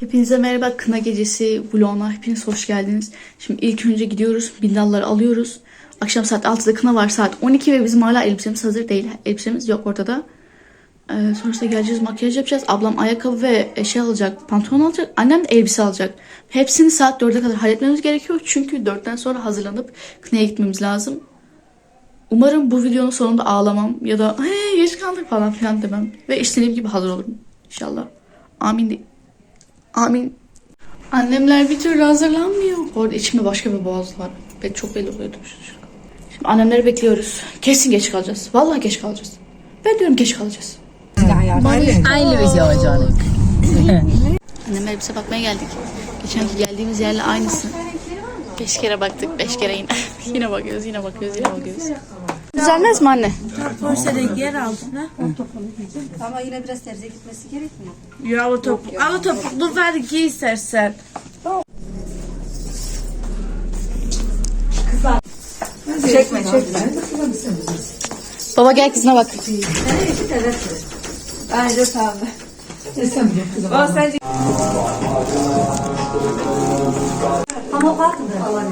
Hepinize merhaba Kına Gecesi vloguna hepiniz hoş geldiniz. Şimdi ilk önce gidiyoruz bindalları alıyoruz. Akşam saat 6'da kına var saat 12 ve bizim hala elbisemiz hazır değil. Elbisemiz yok ortada. Ee, sonrasında geleceğiz makyaj yapacağız. Ablam ayakkabı ve şey alacak pantolon alacak. Annem de elbise alacak. Hepsini saat 4'e kadar halletmemiz gerekiyor. Çünkü 4'ten sonra hazırlanıp kınaya gitmemiz lazım. Umarım bu videonun sonunda ağlamam ya da hey geç kaldık falan filan demem. Ve istediğim gibi hazır olurum. İnşallah. Amin. Amin. Annemler bir türlü hazırlanmıyor. Orada içimde başka bir boğaz var. Ve çok belli oluyordu. Şimdi annemleri bekliyoruz. Kesin geç kalacağız. Vallahi geç kalacağız. Ben diyorum geç kalacağız. Aynı biz olacak. Annemler elbise bakmaya geldik. Geçenki geldiğimiz yerle aynısı. Beş kere baktık, beş kere yine. yine bakıyoruz, yine bakıyoruz, yine bakıyoruz. Düzelmez mi anne? Porselen yer altına. Ama yine biraz terziye gitmesi gerekmiyor. Ya hava topuk. Hava topuklu ver giy istersen. Çekme çekme. Baba gel kızına bak. Bence sağ ol. O sence... Ama bak da.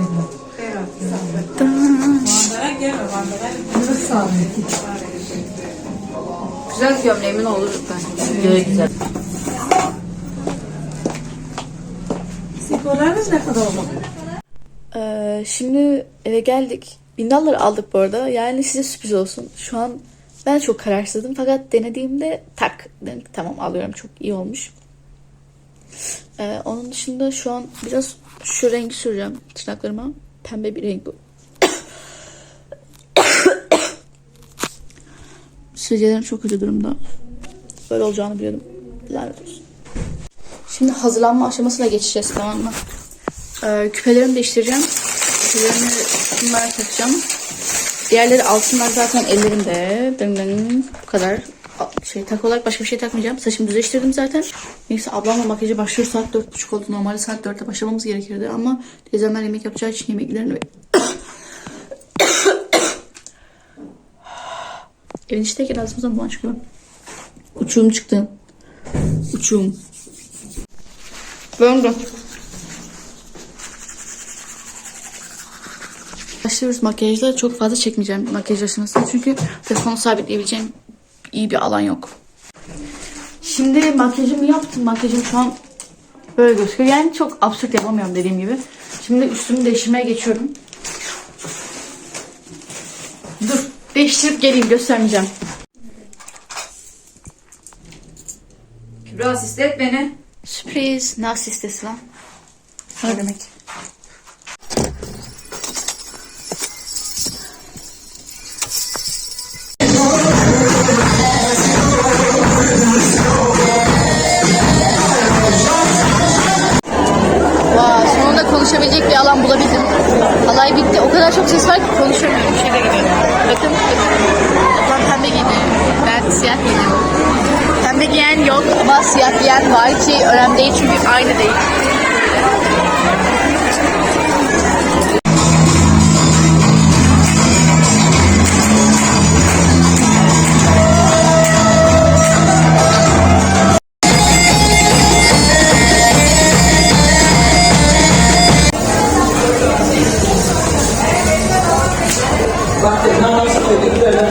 Güzel gömleğimin olur ben. güzel. Sigoranız ne kadar olur? Ee, şimdi eve geldik. Bindalları aldık bu arada. Yani size sürpriz olsun. Şu an ben çok kararsızdım. Fakat denediğimde tak. Dedim ki, tamam alıyorum. Çok iyi olmuş. Ee, onun dışında şu an biraz şu rengi süreceğim tırnaklarıma. Pembe bir renk bu. Sivilcelerim çok kötü durumda. Böyle olacağını biliyordum. Lanet olsun. Şimdi hazırlanma aşamasına geçeceğiz tamam mı? Ee, küpelerimi değiştireceğim. Küpelerimi bunlara takacağım. Diğerleri altınlar zaten ellerimde. Dın dın, bu kadar. Şey tak olarak başka bir şey takmayacağım. Saçımı düzleştirdim zaten. Neyse ablamla makyaja başlıyor. Saat dört buçuk oldu. Normalde saat dörtte başlamamız gerekirdi ama teyzemler yemek yapacağı için yemeklerini Evin içindeyken ağzımızdan duman çıkıyor. Uçuğum çıktı. Uçuğum. Böyle. Başlıyoruz makyajla. Çok fazla çekmeyeceğim makyaj aşamasını. Çünkü telefonu sabitleyebileceğim iyi bir alan yok. Şimdi makyajımı yaptım. Makyajım şu an böyle gözüküyor. Yani çok absürt yapamıyorum dediğim gibi. Şimdi üstümü değiştirmeye geçiyorum. Değiştirip geleyim göstermeyeceğim. Kübra asist et beni. Sürpriz. Nasıl istesin lan? Ne demek? Vay, sonunda konuşabilecek bir alan bulabildim. Halay bitti. O kadar çok ses var ki konuşamıyorum. Bir şey de gibi. Bakın. Ablam pembe giyiniyor. Ben siyah giyiniyorum. Pembe giyen yok ama siyah giyen var ki önemli değil çünkü aynı değil. മനസ്സിൽ ഇതിൽ തന്നെ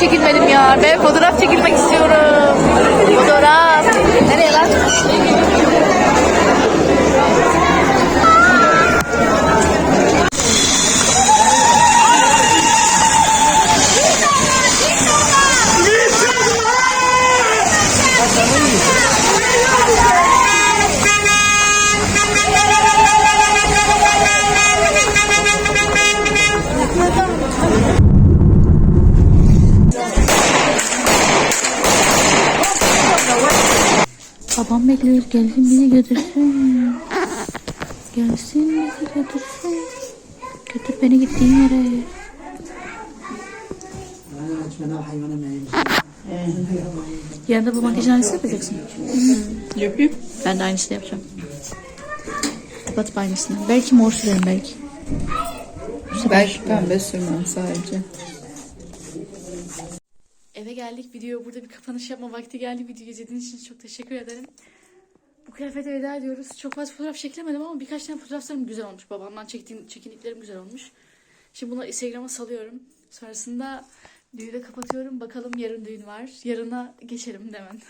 çekilmedim ya. Ben fotoğraf çekilmek istiyorum. Fotoğraf. Bekliyoruz. Gelsin bizi götürsün. Gelsin bizi götürsün. Götür beni gittiğin yere. Yanında bu makyajı yapacaksın. Yapayım. Ben de aynısını yapacağım. Kapatıp aynısını. Belki mor sürerim belki. Belki pembe sürmem sadece. Eve geldik. Video burada bir kapanış yapma vakti geldi. Video izlediğiniz için çok teşekkür ederim. Bu kıyafete veda ediyoruz. Çok fazla fotoğraf çekemedim ama birkaç tane fotoğraflarım güzel olmuş. Babamdan çektiğim çekiniklerim güzel olmuş. Şimdi bunları Instagram'a salıyorum. Sonrasında düğünü kapatıyorum. Bakalım yarın düğün var. Yarına geçerim demen.